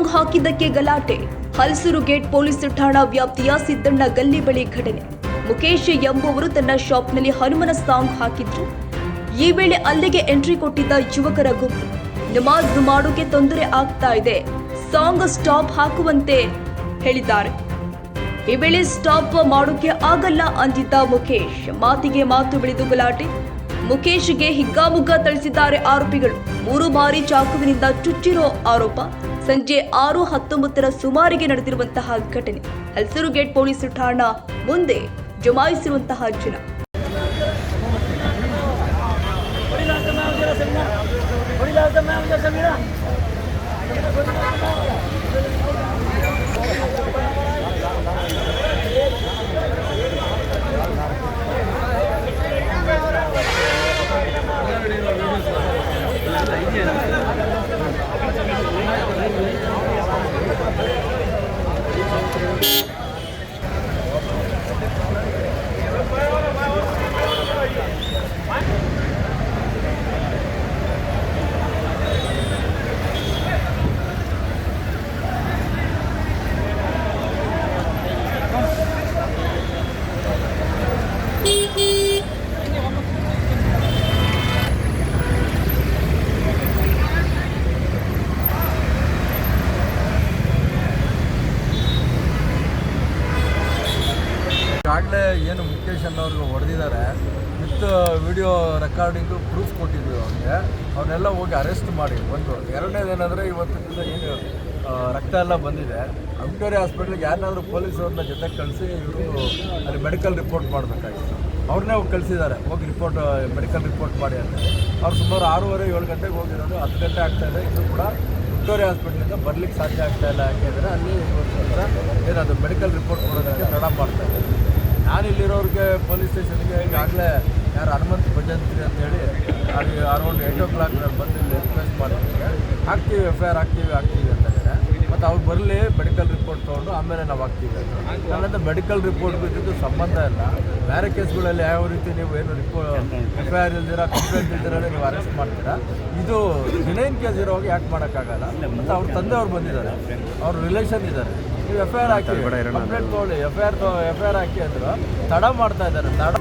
ಮಾಡಿದ್ದಕ್ಕೆ ಗಲಾಟೆ. Halasuru gate police ಠಾಣಾ ವ್ಯಾಪ್ತಿಯ ಸಿದ್ದಣ್ಣ ಗಲ್ಲಿ ಬಳಿ ಘಟನೆ. ಮುಖೇಶ್ ಎಂಬುವರು ತನ್ನ ಶಾಪ್ನಲ್ಲಿ ಹನುಮನ ಸಾಂಗ್ ಹಾಕಿದ್ರು. ಈ ವೇಳೆ ಅಲ್ಲಿಗೆ ಎಂಟ್ರಿ ಕೊಟ್ಟಿದ್ದ ಯುವಕರ ಗುಂಪು. ನಮಾಜ್ ಮಾಡೋಕೆ ತೊಂದರೆ ಆಗ್ತಾ ಇದೆ. ಸಾಂಗ್ ಸ್ಟಾಪ್ ಹಾಕುವಂತೆ ಹೇಳಿದ್ದಾರೆ. ಈ ವೇಳೆ ಸ್ಟಾಪ್ ಮಾಡೋಕೆ ಆಗಲ್ಲ ಅಂದಿದ್ದ ಮುಖೇಶ್ ಮಾತಿಗೆ ಮಾತು ಬೆಳೆದು ಗಲಾಟೆ. ಮುಖೇಶ್ಗೆ ಹಿಗ್ಗಾಮುಗ್ಗಾ ಥಳಿಸಿದ್ದಾರೆ ಆರೋಪಿಗಳು. ಮೂರು ಬಾರಿ ಚಾಕುವಿನಿಂದ ಚುಚ್ಚಿರೋ ಆರೋಪ ಸಂಜೆ ಆರು ಹತ್ತೊಂಬತ್ತರ ಸುಮಾರಿಗೆ ನಡೆದಿರುವಂತಹ ಘಟನೆ. ಹಲಸೂರು ಗೇಟ್ ಪೊಲೀಸ್ ಠಾಣಾ ಮುಂದೆ ಜಮಾಯಿಸಿರುವಂತಹ ಜನ. Beep. ಈಗಾಗಲೇ ಏನು ಮುಖೇಶ್ ಅನ್ನೋರು ಹೊಡೆದಿದ್ದಾರೆ. ವಿತ್ ವಿಡಿಯೋ ರೆಕಾರ್ಡಿಂಗು ಪ್ರೂಫ್ ಕೊಟ್ಟಿದ್ವಿ ಅವ್ರಿಗೆ ಅವನ್ನೆಲ್ಲ ಹೋಗಿ ಅರೆಸ್ಟ್ ಮಾಡಿ. ಒಂದು ಎರಡನೇದೇನೆಂದರೆ ಇವತ್ತಿನಿಂದ ಏನು ರಕ್ತ ಎಲ್ಲ ಬಂದಿದೆ. ಅಂಕೋರಿ ಹಾಸ್ಪಿಟ್ಲಿಗೆ ಯಾರನ್ನಾದರೂ ಪೊಲೀಸವ್ರನ್ನ ಜೊತೆ ಕಳಿಸಿ ಇವರು ಅಲ್ಲಿ ಮೆಡಿಕಲ್ ರಿಪೋರ್ಟ್ ಮಾಡಬೇಕಾಗಿತ್ತು. ಅವ್ರನ್ನೇ ಹೋಗಿ ಕಳಿಸಿದ್ದಾರೆ. ಹೋಗಿ ರಿಪೋರ್ಟ್ ಮೆಡಿಕಲ್ ರಿಪೋರ್ಟ್ ಮಾಡಿ ಅಂತ. ಅವ್ರು ಸುಮಾರು ಆರೂವರೆ, ಏಳು ಗಂಟೆಗೆ ಹೋಗಿರೋದು. ಹತ್ತು ಗಂಟೆ ಆಗ್ತಾ ಇದೆ. ಕೂಡ ವಿಕ್ಟೋರಿಯಾ ಹಾಸ್ಪಿಟ್ಲಿಂದ ಬರ್ಲಿಕ್ಕೆ ಸಾಧ್ಯ ಆಗ್ತಾ ಇಲ್ಲ. ಯಾಕೆಂದರೆ ಅಲ್ಲಿ ಏನು ಅದು ಮೆಡಿಕಲ್ ರಿಪೋರ್ಟ್ ಕೊಡೋದಕ್ಕೆ ತಡ ಮಾಡ್ತಾ ಇದ್ದಾರೆ ನಾನು ಇಲ್ಲಿರೋರಿಗೆ ಪೊಲೀಸ್ ಸ್ಟೇಷನ್ಗೆ ಈಗಾಗಲೇ ಯಾರು ಹನುಮಂತ ಭಜಂತ್ರಿ ಅಂತೇಳಿ ಅಲ್ಲಿ ಅರೌಂಡ್ ಏಯ್ಟ್ ಓ ಕ್ಲಾಕ್ ಬಂದು ಇಲ್ಲಿ ರಿಕ್ವೆಸ್ಟ್ ಮಾಡ್ತಿದ್ದಾರೆ ಹಾಕ್ತೀವಿ ಎಫ್ ಐ ಆರ್ ಹಾಕ್ತೀವಿ ಹಾಕ್ತೀವಿ ಅಂತ ಇದ್ದಾರೆ ಮತ್ತು ಅವ್ರು ಬರಲಿ ಮೆಡಿಕಲ್ ರಿಪೋರ್ಟ್ ತೊಗೊಂಡು ಆಮೇಲೆ ನಾವು ಹಾಕ್ತೀವಿ ಅಂತ. ಮೆಡಿಕಲ್ ರಿಪೋರ್ಟ್ ಬಿದ್ದಿದ್ದು ಸಂಬಂಧ ಇಲ್ಲ. ಬೇರೆ ಕೇಸ್ಗಳಲ್ಲಿ ಯಾವ ರೀತಿ ನೀವು ಏನು ರಿಪೋರ್ಟ್ ಎಫ್ ಐ ಆರ್ ಇಲ್ದಿರ ಕಂಪ್ಲೇಂಟ್ ಇಲ್ದಿರ ನೀವು ಅರೆಸ್ಟ್ ಮಾಡ್ತೀರಾ? ಇದು ಜಿನೈನ್ ಕೇಸ್ ಇರೋವಾಗ ಯಾಕೆ ಮಾಡೋಕ್ಕಾಗಲ್ಲ? ಮತ್ತು ಅವ್ರ ತಂದೆ ಅವ್ರು ಬಂದಿದ್ದಾರೆ. ಅವ್ರ ರಿಲೇಷನ್ ಇದ್ದಾರೆ. ನೀವು ಎಫ್ ಐ ಆರ್ ಹಾಕಿ. ಕಂಪ್ಲೇಂಟ್ ತೊಗೊಳ್ಳಿ F I R F I R ಹಾಕಿ ಅಂದ್ರೆ. ತಡ ಮಾಡ್ತಾ ಇದ್ದಾರೆ. ತಡ